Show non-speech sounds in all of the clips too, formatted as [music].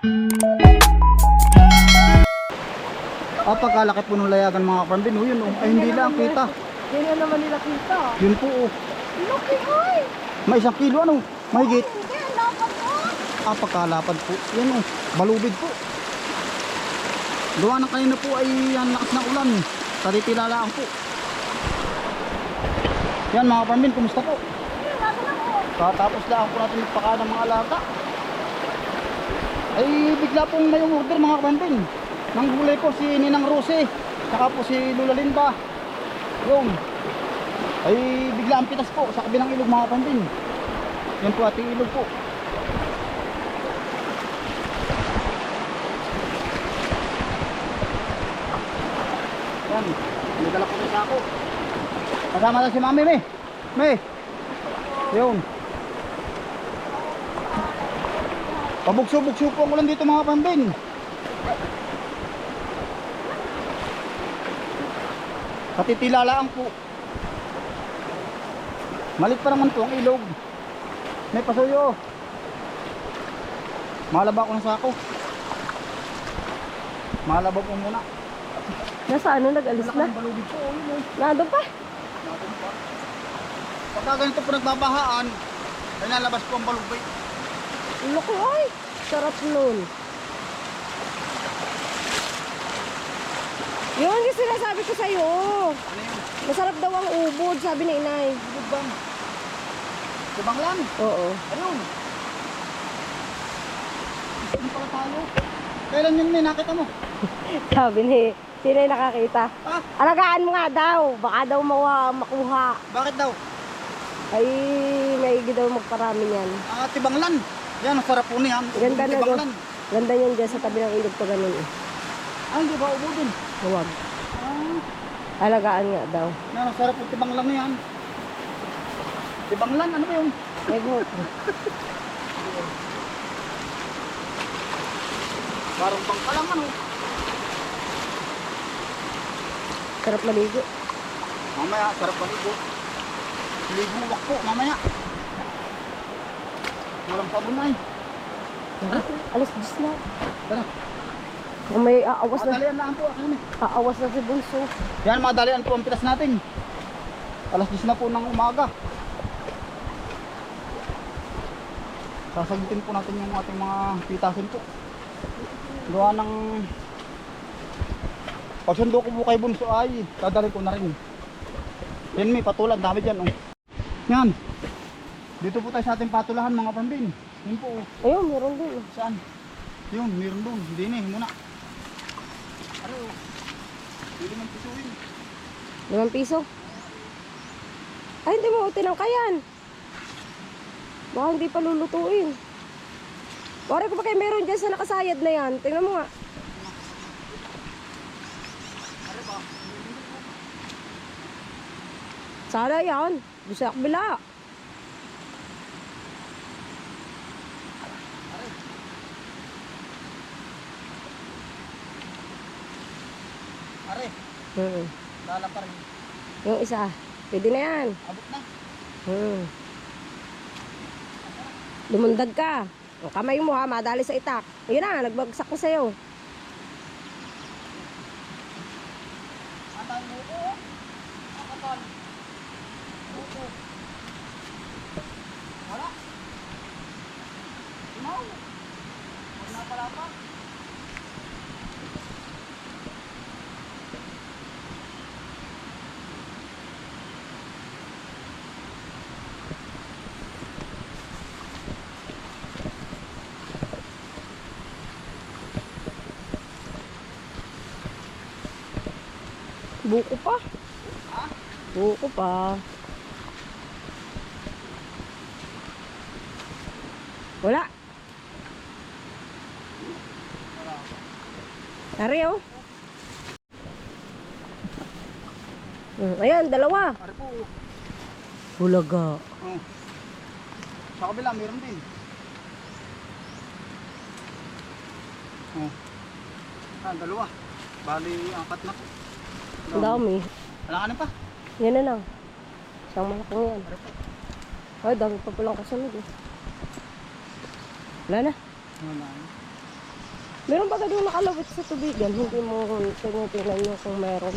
Ah, pagkalaki po ng layagan mga kapambin. Oh, yun oh. Ay, hindi lang kita. Yan na naman nila kita. Yun po oh. Laki ay! May isang kilo ano? Mahigit. Hindi, lapat mo! Ah, pagkalapad po. Yan oh. Balubid po. Gawa ng kanina po ay ang lakas ng ulan. Tatitilalaan po. Yan mga kapambin, kumusta po? Katapos lang po natin magpaka ng mga alaga. Ay bigla pong may order mga kapambin. Nang gulay po si Ninang Rose. Saka po si Lula Linda. Yun. Ay bigla ang pitas po sa kabilang ilog mga kapambin. Yan po ating ilog po. Yan. May dala po sa ako. Kasama na si Mami, May. May. Yun. Pabugso-bugso po ang ulan dito mga pambin. Katitilalaan po. Malit pa naman po ang ilog. May pasuyo. Malaba ko ng sako. Malaba po muna. Nasa ano, nag-alis na? Po. oh. Nandun pa? Natin pa. Pagka ganito po nagbabahaan, ay nalabas po ang balubay. Laki ay! Sarap nun. Yun yung sinasabi ko sa'yo. Ano yun? Masarap daw ang ubod, sabi ni inay. Bukod bang? Subang lang. Oo. Ayun. Ano pala tayo? Kailan yun may nakita mo? [laughs] Sabi ni, sino yung nakakita? Ah, Alagaan mo nga daw, baka daw mawa, makuha. bakit daw? Ay, may daw magparami niyan. Ah, tibanglan. Yan, ang sarap po niyan. Ganda na Tibanglan. Ganda niyan dyan sa tabi ng ilog pa ganun eh. Ah, hindi ba ubudin? Huwag. Ah, Alagaan nga daw. yan, ang sarap po tibanglan na yan. Tibanglan, ano ba yun? Buhok. Parang bang pa lang ano. Sarap maligo. Mamaya, sarap paligo. Ligo po, mamaya. Walang na eh. Alas 10 na. Tara, May aawas na. madalian lang po. Ano eh. Aawas na si Bunso. Yan, madalian po ang pitas natin. Alas 10 na po ng umaga. Sasagutin po natin yung ating mga pitasin po. Gawa ng... Pagsundo ko po kay Bunso ay dadalhin ko na rin. Yan may patulan, dami dyan. Oh. Yan. Dito po tayo sa ating patulahan mga pambin. Yan po. Ayun, meron din. Saan? Yun, meron doon. Hindi na eh, muna. Ano? Pwede man pisuin. Limang piso. Ay, hindi mo tinangkayan. Baka hindi pa lulutuin. Wari ko ba kayo meron dyan sa nakasayad na yan? Tingnan mo nga. Sana yan. Doon sa kabila. Are, Hmm. lala pa rin. Yung isa. Pwede na yan. Abot na. Hmm. Lumundag ka. O kamay mo ha, madali sa itak. Ayun na, nagbagsak na sa'yo. Atay mo ko. Akapal. Buko. Wala. Tumaw. Huwag na pala pa. Buko pa. Ha? Buko pa. Wala. Tari oh. Hmm, ayan, dalawa. Are po. Hulaga. Oh. Sa kabila, meron din. Oh. Ah, dalawa. Bali, angkat na po. Ang dami. Wala ka na pa. Yan na lang. Isang malaking yan. Ay, dami pa palang kasunod eh. Wala na. Wala na. Meron ba doon nakalawit sa tubigan? Hindi mo tinitingnan nyo kung meron.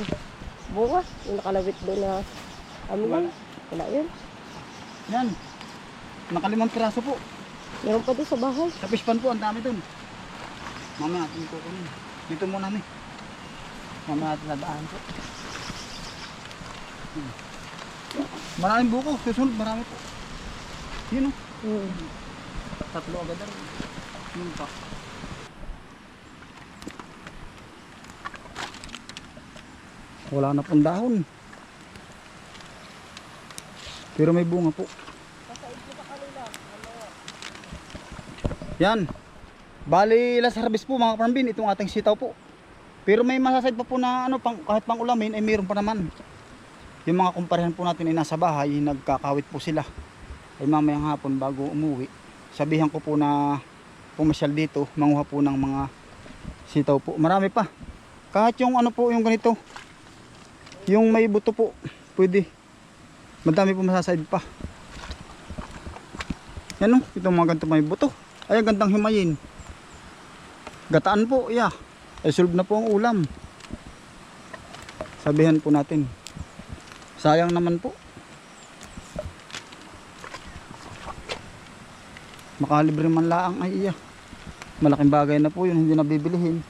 Bunga, yung nakalawit doon na amin Wala. Wala yun. Yan. Nakalimang piraso po. Meron pa doon sa bahay. Sa pispan po, ang dami dun. Mamaya natin kukunin. Dito muna mi. Mamaya natin nadaan po. Hmm. Maraming buko. Susunod, marami po. Yun o. Hmm. Tatlo agad na rin. Yun pa. Wala na pong dahon. Pero may bunga po. Yan. Bali, last harvest po mga parmbin, itong ating sitaw po. Pero may masaside pa po na ano, pang, kahit pang ulamin, ay mayroon pa naman. Yung mga kumparehan po natin ay nasa bahay, nagkakawit po sila. Ay mamayang hapon bago umuwi. Sabihan ko po na pumasyal dito, manguha po ng mga sitaw po. Marami pa. Kahit yung ano po, yung ganito, yung may buto po, pwede. Madami po masaside pa. Yan o, itong mga ganito may buto. Ay, ang gandang himayin. Gataan po, yeah. Ay, solve na po ang ulam. Sabihan po natin. Sayang naman po. Makalibre man laang ay iya. Malaking bagay na po yun, hindi na bibilihin.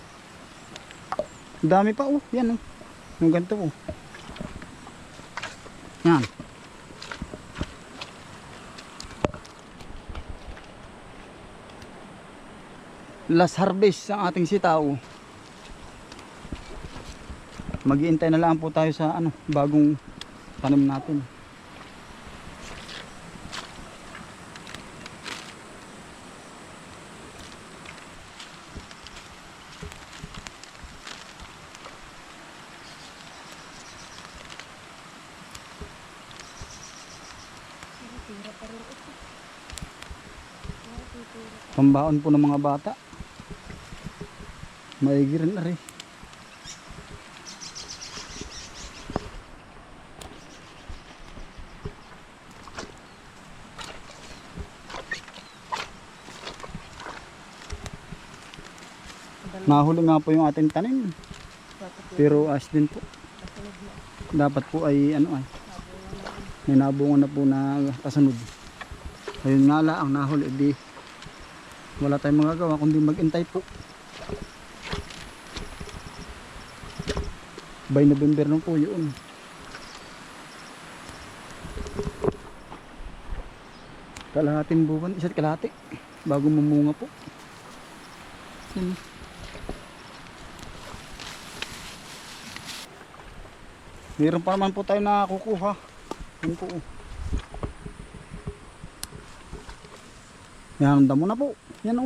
Dami pa oh, yan oh. Yung ganito oh. Yan. Last harvest ang ating sitaw. Maghihintay na lang po tayo sa ano, bagong tanim natin. Pambaon po ng mga bata. Maigi rin na rin. Nahuli nga po yung ating tanim. Pero as din po. Dapat po ay ano ay. May nabunga na po na kasunod. Ayun nga lang ang nahuli di wala tayong magagawa kundi magintay po. By November na po yun. Kalahating buwan, isa't kalahati bago mamunga po. Yun. Meron pa naman po tayo na kukuha. Yun po. Yan, damo na po. Yan o.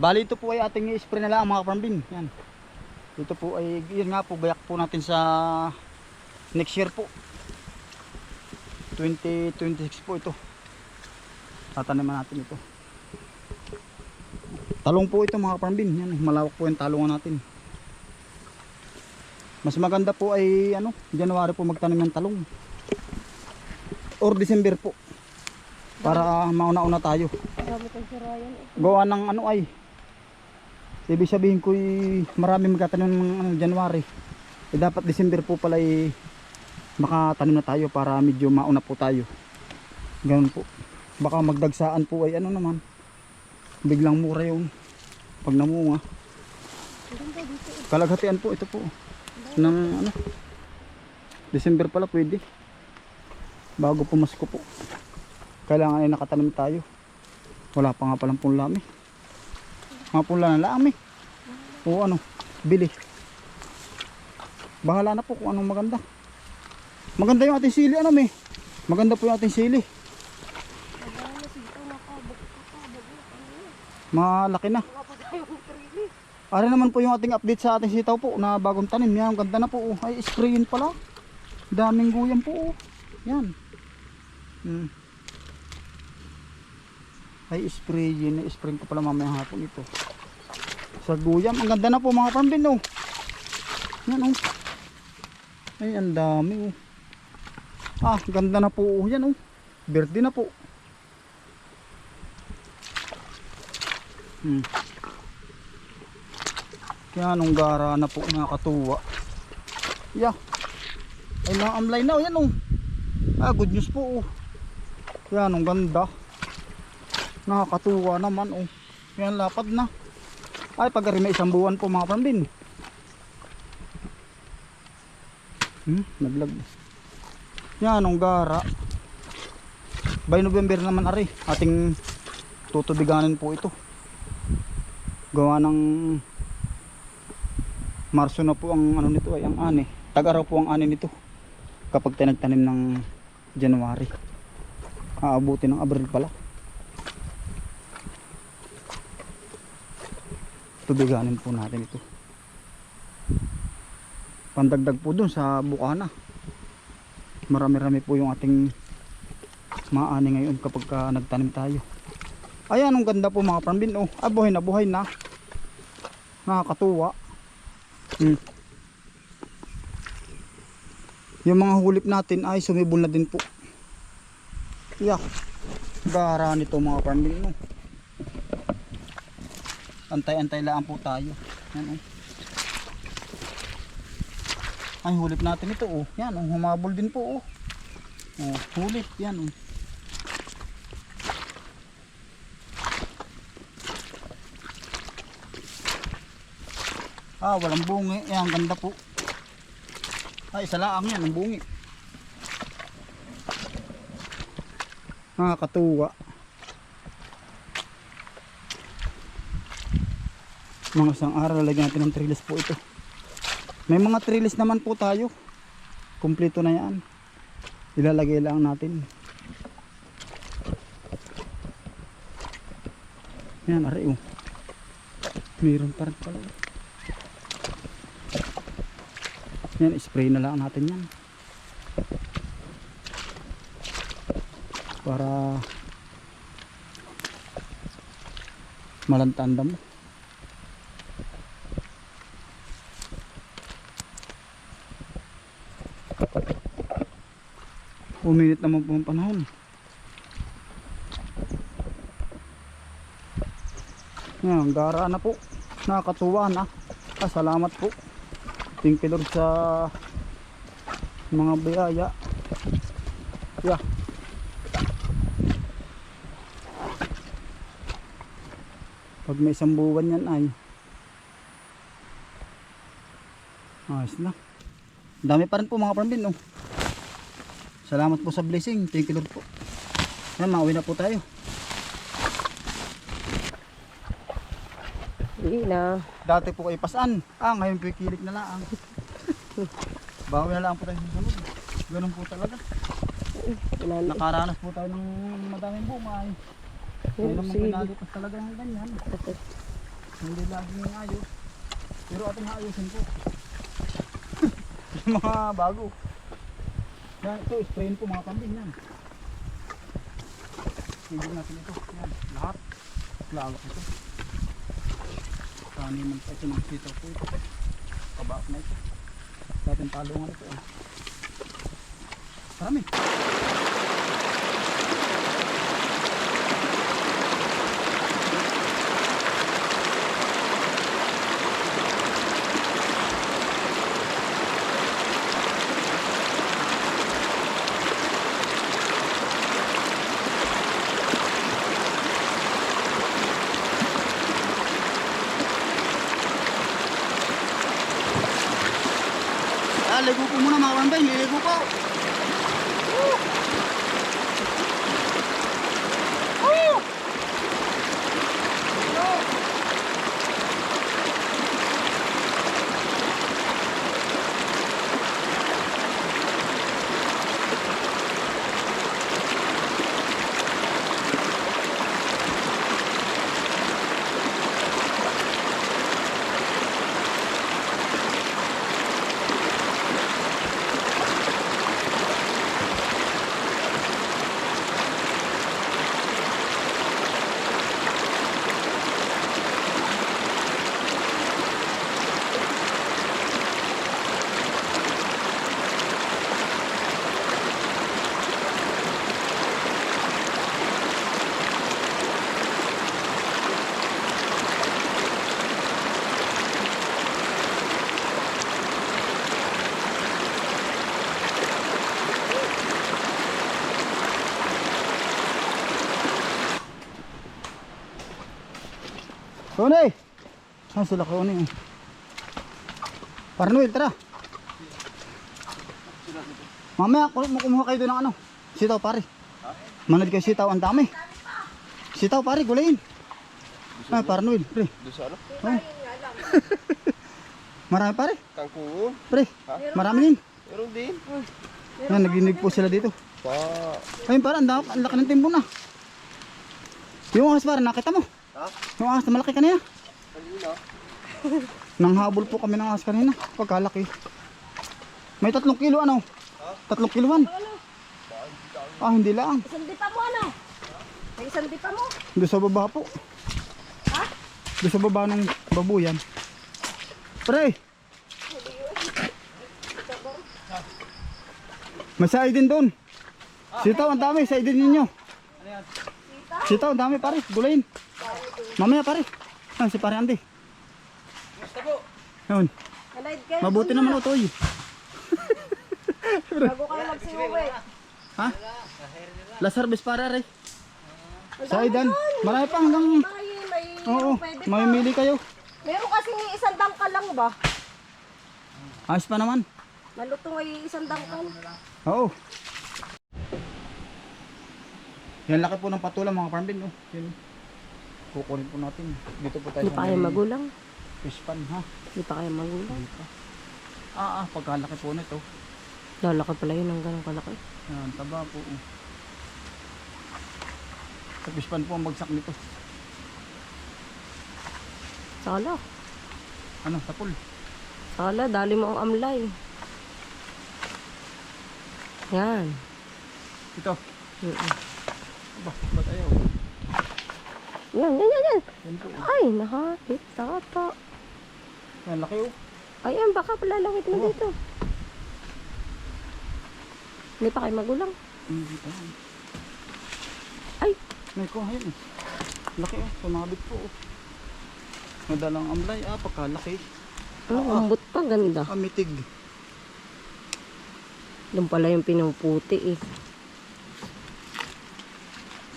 Bali ito po ay ating i-spray na lang mga farmbin. Yan. Ito po ay, yun nga po, bayak po natin sa next year po. 2026 po ito. Tataniman natin ito. Talong po ito mga farmbin. Yan, malawak po yung talungan natin. Mas maganda po ay ano, January po magtanim ng talong. Or December po. Para mauna-una tayo. Eh. Gawa ng ano ay. Ibig sabihin ko marami magtatanim ng ano, January. Eh, dapat December po pala ay makatanim na tayo para medyo mauna po tayo. Ganun po. Baka magdagsaan po ay ano naman. Biglang mura yun. Pag namunga. Kalaghatian po ito po. Ng ano. December pala pwede. Bago pumasko po. Kailangan ay nakatanim tayo. Wala pa nga palang punlami. Mga punla na eh. O ano, bili. Bahala na po kung anong maganda. Maganda yung ating sili ano eh. Maganda po yung ating sili. Malaki na. Ara naman po yung ating update sa ating sitaw po na bagong tanim. Yan, ganda na po. oh. Ay, sprayin pala. Daming guyam po. oh. Yan. Hmm. Ay, spray yun. Spray ko pala mamaya hapon ito. Sa guyam. Ang ganda na po mga pambin. Oh. Yan oh. Ay, ang dami oh. Ah, ganda na po oh. Yan oh. Verde na po. Hmm. Kaya nung gara na po nakatuwa. Yeah. Ay naamlay na oh. Yan oh. Ah, good news po oh. Yan ang ganda. Nakakatuwa naman oh. Yan lapad na. Ay pag may isang buwan po mga pambin. Hmm, naglag. Yan ang gara. By November naman ari, ating tutubiganin po ito. Gawa ng Marso na po ang ano nito ay ang ani. Tag-araw po ang ani nito. Kapag tinagtanim ng January. Aabuti ng Abril pala. Tubiganin po natin ito. Pandagdag po dun sa bukana. Marami-rami po yung ating maani ngayon kapag ka nagtanim tayo. Ayan, ang ganda po mga pambin. Oh, ah, buhay na buhay na. Nakakatuwa. Hmm. Yung mga hulip natin ay sumibol na din po. Yeah. Gara nito mga pambin. No? Antay-antay lang po tayo. Yan oh. Ay hulip natin ito oh. Yan oh, humabol din po oh. Oh, hulip yan oh. Ah, walang bungi. Eh, ang ganda po. Ay, isa lang yan, ang bungi. Nakakatuwa. Mga isang araw, lagyan natin ng trellis po ito. May mga trellis naman po tayo. Kompleto na yan. Ilalagay lang natin. Yan, ari oh. Meron pa rin pala. Yan, spray na lang natin yan. Para malantanda mo. Uminit naman po ang panahon. Yan, gara na po. Nakakatuwa na. Ah, salamat po. Thank sa mga biyaya. Yeah. Pag may isang buwan yan ay ayos na. Dami pa rin po mga parmbin no. Salamat po sa blessing. Thank you Lord po. Yan, mauwi na po tayo. Hindi na. Dati po kay pasan. Ah, ngayon po kilik na lang. [laughs] Bawi na lang po tayo sa sunod. Ganun po talaga. Nakaranas po tayo ng madaming bumay. Hindi naman sige. pinalipas talaga ng ganyan. Hindi laging ayos. Pero ating ayusin po. [laughs] Yung mga bago. Yan, ito, sprayin po mga kambing yan. Tigil natin ito. Yan, lahat. Lawak ito. Kani man pa ito ng sitaw po ito. Kabaak na ito. Dating talungan ito. Eh. Marami. Kaone! Ah, sila kaone. Parnoy, tara. Mamaya, kum- kumuha kayo doon ng ano. Sitaw, pare. Manad kayo sitaw, ang dami. Sitaw, pare, gulayin. Ah, Parnoy, pre. Doon sa ano? Oh. [laughs] Marami, pare. Kangkong. Pre, marami din. Meron din. Yan, naginig po sila dito. Pa. Ayun, parang ang laki ng timbo na. Yung ahas, pare, nakita mo. Ha? Yung ahas na malaki kanina. Kanina. [laughs] Nanghabol po kami ng ahas kanina. Pagkalaki. May tatlong kilo ano? Tatlong kiloan. Ah, hindi lang. Isang di pa mo ano? May isang di pa mo? Doon sa baba po. Ha? Doon sa baba ng babuyan. Pre! May saay din doon. Sitaw, ang dami. Saay din ninyo. Sitaw, ang dami pare. Gulayin. Mamaya pare. Ah, si pare Andy. Yun. Anay, kayo. Mabuti naman utoy. [laughs] Bago kayo magsiuwi. Ha? Las Harvest para rin. Sa Aidan. Marami pa hanggang... Oo, may mili kayo. Meron kasi isang dangkal lang ba? Ayos pa naman. Malutong ay isang dangkal. Oo. Yan laki po ng patulang mga farm bin. Oh. Yan. Kukunin po natin. Dito po tayo Hindi pa kayo magulang. fish pan ha. Hindi pa kayo magulang. Ah, ah, pagkalaki po nito. Lalaki pala yun ang ganun kalaki. Yan, taba po. Oh. Sa fish pan po ang bagsak nito. Sala. Ano, tapol. Sala, dali mo ang amlay. Yan. Ito. Mm-mm. Aba, ba't ayaw? Yan, yan, yan, yan. Oh. Ay, nakakit. Tata. Yan, laki oh. Ayan, baka palalawit mo dito. Hindi pa kayo magulang. Hindi pa. Ay, May ko, ayun eh. Laki oh, sumabit po oh. Madalang amlay, ah, pagkalaki. ang umbot pa, ganda. Amitig. Doon pala yung pinuputi eh.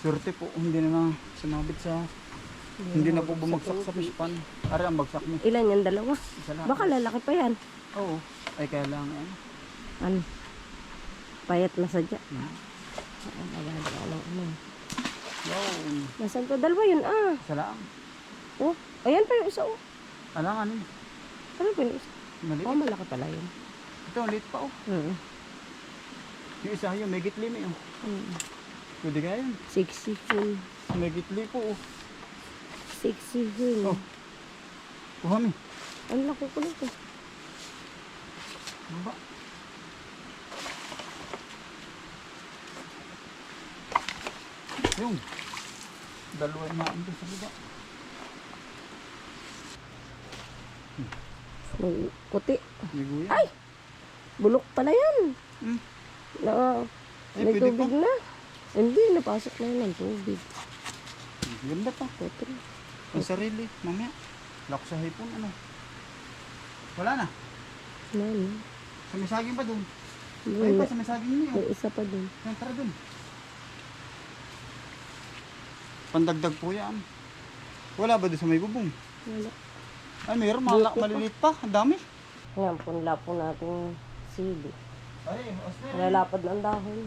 Swerte po, hindi na na sumabit sa... Hindi na po bumagsak sa fish pan. Ari ang bagsak mo. Ilan yan, dalawa? Isa lang. Baka lalaki pa yan. Oo. Ay, kaya lang ano. Ano? Payat na sadya. Hmm. Ano, ano. Wow. Nasaan to? Dalawa yun ah. Isa lang. Oh, ayan pa yung isa oh. Alang ano? Ano pa yung isa? Maliit. Oh, malaki pala yun. Ito, liit pa oh. Hmm. Yung isa yun, may gitli may oh. Hmm. Pwede kaya yun. Sexy full. May gitli po oh. Sexy full. Oh. Kuha mi. Ang laki ko nito. Baba. Yung. Dalawa yung maam doon sa baba. May kuti. May guya. Ay! Bulok pala yan. Hmm. Na, Eh, may pwede tubig na. Hindi, napasok na yun ng tubig. Ganda pa. Puti. Ang sarili. Mamaya. Lako sa hipon. Ano? Wala na. Na, no? Sa may saging pa doon. Ay May, pa, sa may saging niyo. may isa pa dun. Yan, tara doon. Pandagdag po yan. Wala ba doon sa may bubong? Wala. Ay, mayroon. Malak, maliliit pa. Ang dami. Ngayon, punla po natin sili. Ay, osmer. Nalalapad ng dahon.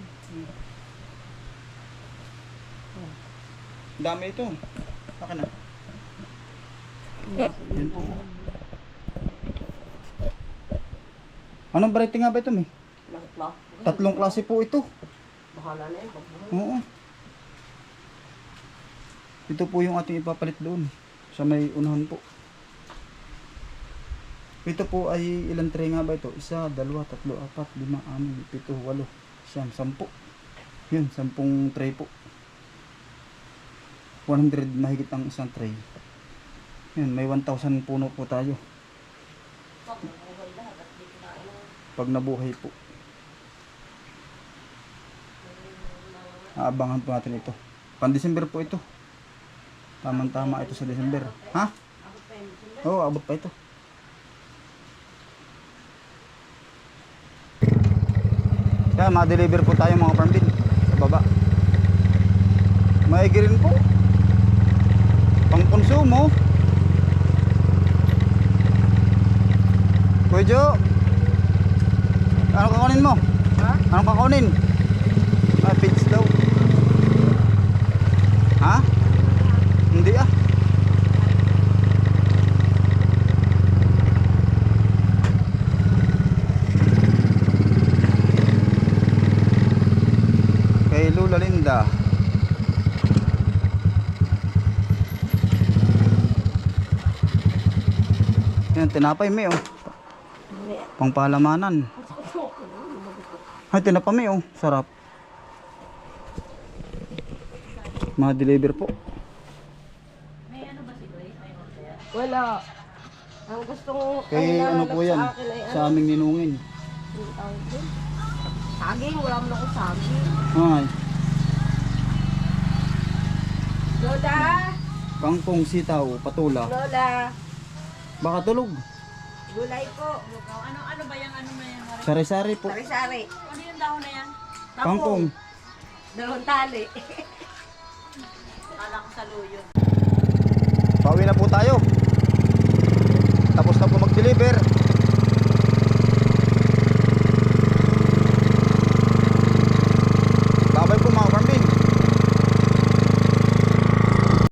Dami ito. Baka na. Yan po. Anong variety nga ba ito? Nakitla. Tatlong klase po ito. Bahala na yun. pagbuhay. Oo. Ito po yung ating ipapalit doon. Sa may unahan po. Ito po ay ilang tray nga ba ito? Isa, dalawa, tatlo, apat, lima, anim, pito, walo, siyam, sampu. Yun, sampung tray po. 100 mahigit ang isang tray. Yun, may 1,000 puno po tayo. Pag nabuhay po. Aabangan po natin ito. Pan-December po ito. Tamang-tama ito sa December. Ha? Oo, abot pa ito. Yan, ma-deliver po tayo mga farm bin sa baba. Maigi rin po pangkonsumo Kuya Jo ano kakunin mo? Ha? Anong kakunin? Ah, pits daw tinapay may oh. Pang palamanan. Ay, tinapay may oh. Sarap. Ma-deliver po. Wala. Ang gustong Kay ang ano po yan? Sa akin ay ano? Sa aming ninungin. Saging, wala mo na akong saging. Ay, Lola! kangkong sitaw, patula. Lola! Baka tulog. Gulay po. Ano ano ba yung ano? Mari? Sari-sari po. Sari-sari. Ano yung dahon na yan? Kangkong. Dalawang tali. [laughs] Akala ko sa luyo. Pauwi na po tayo. Tapos na po mag-deliver.